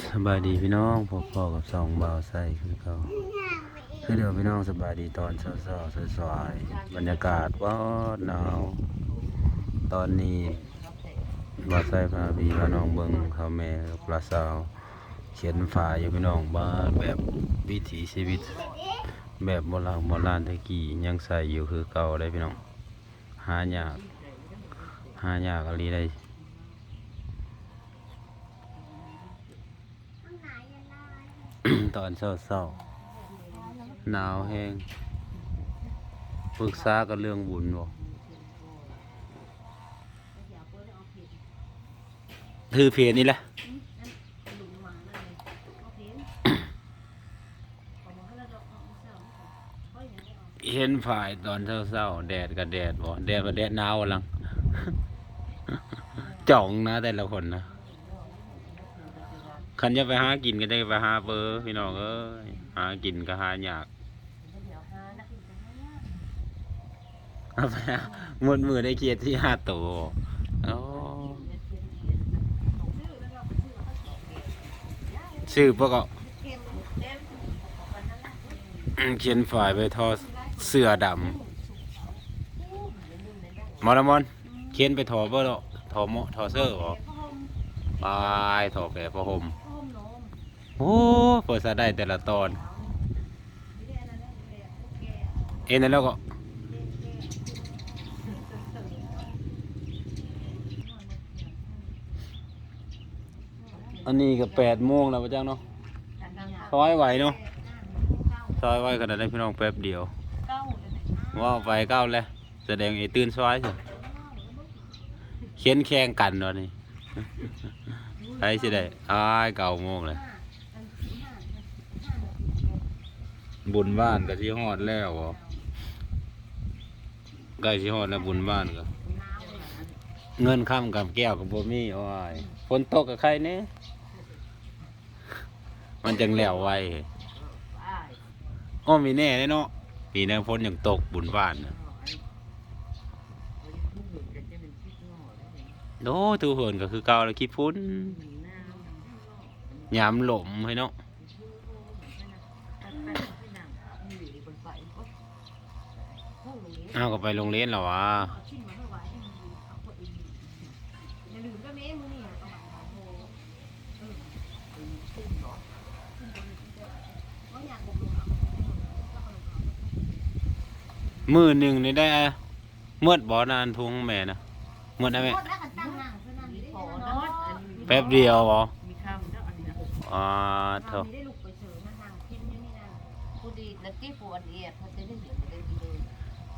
สบายดีพี่น้องพบพ่อกับสองบ่าวใส่คือเขาคือเดี๋ยวพี่น้องสบายดีตอนเช้าๆสวยๆบรรยากาศว่าหนาว ตอนนี้บ่าวใส่พาพี่พาน้องเบิ่งเขาแม่ปลาสาวเขียนฝาอยู่พี่น้องบ้านแบบวิถีชีวิต แบบโบราณโบราณตะกี้ยังใส่อยู่คือเก่าได้พี่น้อง หายากหายากอะไรได้ ตอนเศร้าๆหนาวแห้งปรึกษากันเรื่องบุญบ่ถือเพจนี่แหละเห็นฝ่ายตอนเศร้าๆแดดกับแดดบ่แดดกับแดดหนาวกำลังจ่องนะแต่ละคนนะ คันจะไปหากินก็ได้ไปหาเบอร์พี่น้องเอ้ยหากินก็หายากเอาไปหาหมดมือได้เกียรติที่ห้าตัวอ๋อชื่อพวกก็อืมเขียนฝ่ายไปทอเสื้อดำมอละมอนเขียนไปทอเบอร์ทอโมทอเสื้อบ่ปลายทอแก่พระห่ม โอ้เปิดซะได้แต่ละตอน เอ็นนั่นแล้วก็อันนี้ก็แปดโมงแล้วพระเจ้าเนาะซอยไหวเนาะซอยไหวขนาดได้พี่น้องแป๊บเดียวว่าไปเก้าแล้วแสดงไอ้ตื่นซอยสิเขียนแข่งกันวะนี่ใครสิได้อ้ายเก้าโมงเลย บุญบ้านก็ที่ฮอดแล้วบ่ใกล้ที่ฮอดแล้วบุญบ้านก็เงินค้ำกับแก้วกับบ่มีโอ้ยฝนตกกับใครเนี่ยมันจังแล้วไวอ้อมีแน่เลยเนาะปีนี้ฝนยังตกบุญบ้านนะโอ้ตูเหินก็คือเก่าแล้วคิดฟุ้นยามหลมให้เนาะ เอาก็ไปโรงเรียนแล้ววะอย่าลืมก็แม่มือนี่เอามาโทรมือหนึ่งนี่ได้อะเมื่อบ่อนานทุงแม่นะเมื่อได้ไหมแป๊บเดียวบ่อันนี้นะอ่าเถทำอะ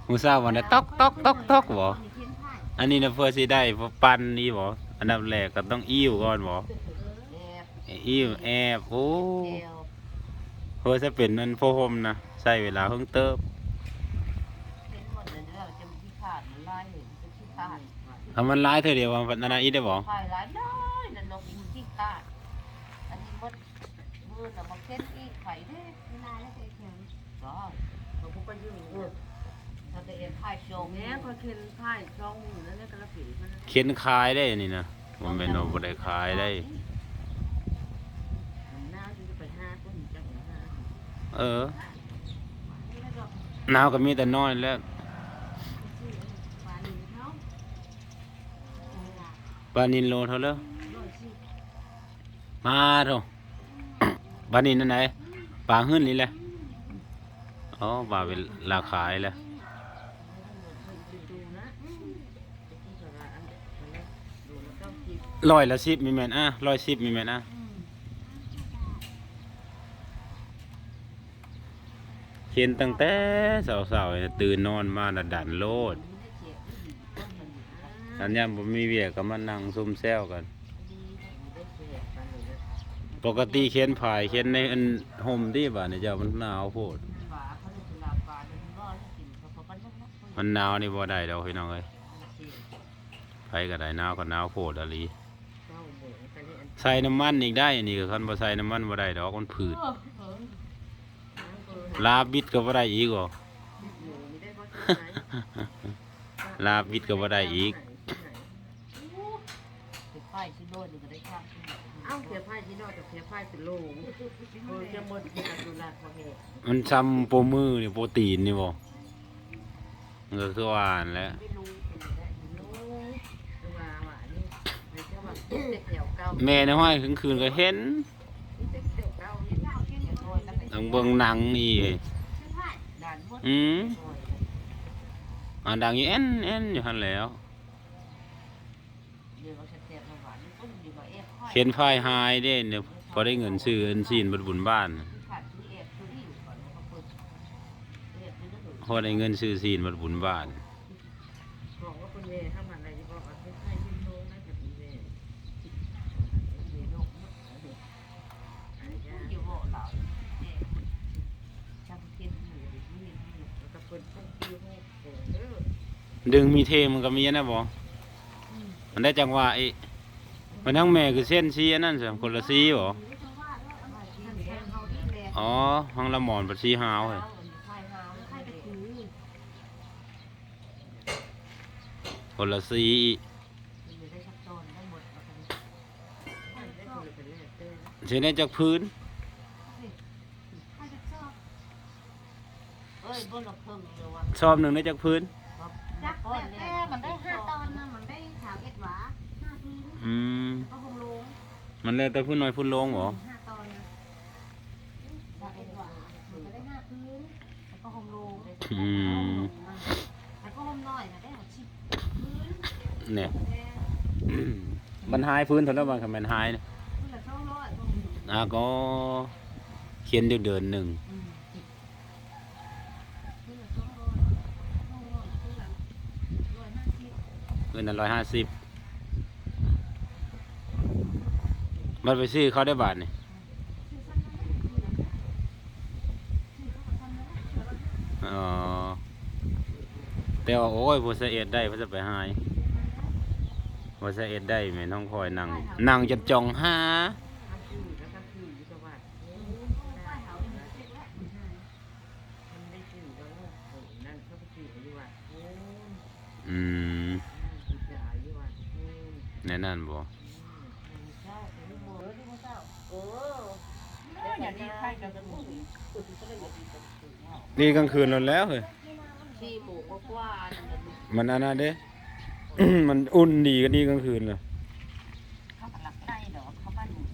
มูซาวันนี้ตอกตอกตอกตอกบ่มีเทียนไผ่อันนี้นะเพื่อสิได้เพราะปั้นนี่บ่อันดับแรกก็ต้องอิ่วก่อนบ่แอบอิ่วแอบโอ้เอวเพื่อจะเป็นนั่นโฟมนะใช้เวลาเพิ่งเติบเป็นหมดเลยเราจะมีที่ขาดมันไล่เห็นจะที่ขาดถ้ามันหลายเท่าเดียวมันนานาอีได้บ่ขายหลายน้อยนั่นน้องอินที่ขาดอันนี้หมดมือน่ะมาเค้นอีกไข่เด้เวลาแล้วไปแข็งก็เขาพวกก็ยืนเออ ถ้าจะเอ็นไข่โชว์แม่ก็เค็นพ่ายช่องมือนั่นแหละกระผีมันเข็นขายได้นี่นะมันเป็นว่าบ่ได้ขายได้ หน้าจะไปห้าต้นจังห้าเออหนาวก็มีแต่น้อยแล้วปลาหลิงเขาปลานินโลเท่าเลยมาเถอะปลานินนั่นไหนปลาหื้นนี่แหละอ๋อปลาเป็นราคายแล้ว ดูนะที่สระอันนั้นดูแล้วก็คิด ร้อยละสิบมีแมนอะร้อยสิบมีแมนอะเห็นตั้งแต่สาวๆตื่นนอนมาน่ะดันโลดอันยามผมมีเวียกก็มานั่งซุ่มแซวกัน ปกติเขียนผายเขียนในอันห่มที่บ้านนี่เจ้ามันหนาวโพด มันหนาวนี่บ่ได้ดอกพี่น้องเอ้ยไผก็ได้หนาวก็หนาวโพดอะลี ใส่น้ำมันอีกได้อันนี้ก็คันบ่ใส่น้ำมันบ่ได้ดอกมันผืดลาบิดก็บ่ได้อีกบ่หมูมีได้บ่ใช่ไหมลาบิดก็บ่ได้อีกติดป้ายชิโน่นก็ได้ข้ามเอ้าเกี่ยวพ่ายที่โนาจะเสียไฟเป็นโลงโอ้ยจะหมดยาดูแลพอเหตุมันซ้ำโปรมือนี่โปรตีนนี่บ่มันก็คือหวานแหล้ว ไม่รู้เป็นอะไรรู้ คือว่าว่านี่ ในจังหวัดเด็กแถวเก่าแม่ในห้อยคืนคืนก็เห็นเด็กแถวเก่านี่โดยตั้งแต่ต้องเบิ่งหนังนี่ ด่านหมดอืมอ่าดังอยู่เอ็นเอ็นอยู่หั่นแหล้ว เดี๋ยวเราจะเตรียมมาหวานตุ้มดีกว่าเอฟค่อยเข็นพายหายเด้เนี่ยพอได้เงินซื้อเอินซีนบดบุญบ้านขาดที่เอฟคือที่อยู่ก่อนเขาเปิดเอฟคือก็พอได้เงินซื้อซีนบดบุญบ้าน บอกว่าคุณเมย์ทำอะไรที่บอกว่าไม่ใช่ที่โน้น่าจะเป็นเมย์ มีโรค อยู่บ่เหล่าจำเป็นอยู่นี่แล้วก็เป็นพวกคิวพวกโอ้เอดึงมีเทมันก็มีนะบ่มันได้จังหวะไอ้มันทั้งแม่คือเส้นซีอันนั้นสิคนละซีบ่อ๋อห้องละหมอนปัดซีหาวเฮ้ยใช่ฮะใครอคนละซี อยู่ได้ชักตอนได้หมดแล้วกัน ได้คุยเป็นแรก เต้นเช่นได้จากพื้นใครจะชอบเอ้ยบนเราเพิ่งเลยว่าชอบหนึ่งได้จากพื้น จักแต่แต่มันได้ห้าตอนนะมันได้สาวเอ็ดหวาห้าทีอืม ก็คงลงมันแล้วแต่พื้นน้อยพื้นลงบ่ห้าตอนนะสาวเอ็ดหวามันก็ได้ห้าพื้นแล้วก็คงลงอืมแล้วก็คงน้อยนะได้หกสิบพื้นเนี่ยแต่อืมมันหายพื้นเท่านั้นบางคำมันหายนะ อะก็เขียนเดือนเดือนหนึ่งเงินนั้นร้อยห้าสิบมันไปซื้อเขาได้บาทนี่อซ้ำนั้นซื้อนะซื้อเออแต่ว่าโอ้ยผู้เสเอ็ดได้ผู้จะไปหายผู้เสเอ็ดได้แม่น้องคอยนั่งนั่งจนจองห้า ทำคือแล้วก็คืออยู่จังหวัดโอ้มันได้ชื่อแล้วโอ้นั่นเขาไปชื่ออยู่ว่าโอ้ อืมดีใจอยู่ว่าโอ้แน่นั่นบ่เจ้าเป็นโมเรื่องเจ้าเอออย่างนี้ใครจะเป็นผู้หญิงก็เลยดีกันถึงเนาะนี่กลางคืนแล้วแล้วเฮ้ยที่หมู่ก็กว้านมันมันอันนั้นเด้ มันอุ่นดีกันดีกลางคืนเลยเขาหลักได้เหรอเขาบ้านหมู่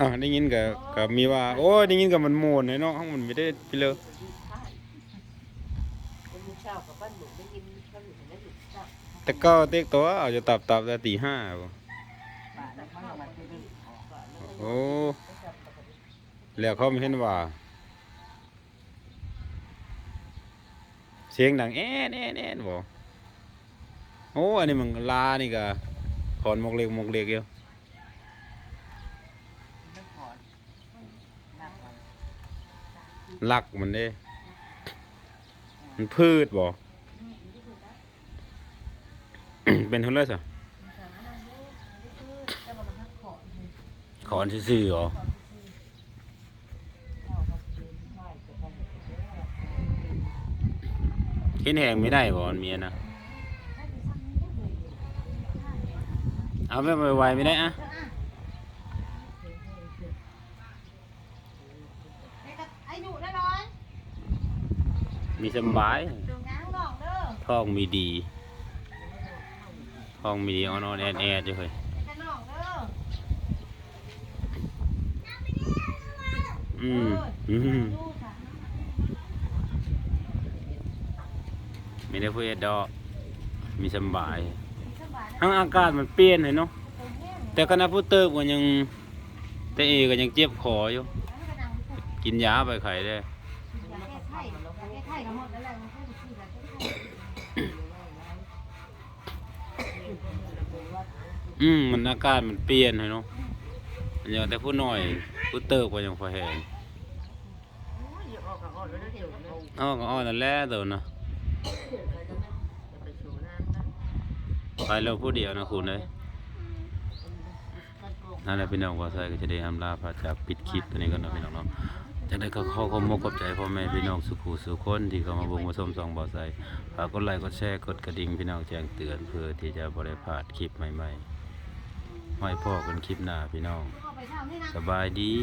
อะได้ยินกับกับมีว่า โอ้ยได้ยินกับมันโมนเลยเนาะห้องมันไม่ได้ไปเลยคนลูกเช้ากับบ้านหมู่ได้ยินเขาอยู่ในลูเช้าแต่ก็เต็กตัวเอาจะตับตับแต่ตีห้าบ่บ้านแล้วมันมาจะดึงออกก่อนแล้วโอ้แล้วเขาไม่เห็นว่า เสียงดังแอ๊ดแอ๊ดแอ๊บ่โอ้ อันนี้มันลานี่ก็ขอนมกเล็กมกเล็กอยู่ไม่ขอนั่งก่อนลักมันเด้ มันพืชบ่เป็นเท่าไรสะขอนซื่อๆเหรอกินแหงไม่ได้บ่มันเมียนะเอาไม่ไวๆไม่ได้อะ ไอ้หนูได้ร้อย มีสำบายเดี๋ยวง้างน้องเด้อท้องมีดีท้องมีดีออนๆแอดๆอยู่เฮ้ยแค่น้องเด้ออืมอืมดูค่ะมีได้พูดเอ็ดดอกมีสำบายสบายทั้งอากาศมันเปลี่ยนเลยเนาะตรงนี้แต่คณะผู้เติบก็ยังแต่เอก็ยังเจ็บคออยู่แล้วก็นั่งพูดกินยาไปไข้ได้ อยากแก้ไข้อยา กแก้ไข้ก็หมดแล้วแหละมันพูดชื่อแล้วอืมมันอากาศมันเปลี่ยนเลยเนาะอย่างแต่ผู้น้อยผู้เติบก็ยังพอแหงยอย่าออกกับออกแล้วเดี๋ยวนะอ้อก็อ้อนั่นแหละเดี๋ยวนะไปสู่น้ำนะไปแล้วผู้เดียวนะคุณเลยนั่นแหละพี่น้องว่าใส่ก็จะได้อำลาพระจากปิดคลิปตัวนี้กันเนาะพี่น้องเนาะ จากนั้นก็ขอขอมกขอบใจพ่อแม่พี่น้องสุขูสุขคนที่เข้ามาบุงมาส้มซองบ่อใส่ฝากกดไลค์กดแชร์กดกระดิ่งพี่น้องแจ้งเตือนเพื่อที่จะบริพลาดคลิปใหม่ๆไว้พ่อกันคลิปหน้าพี่น้อง สบายดี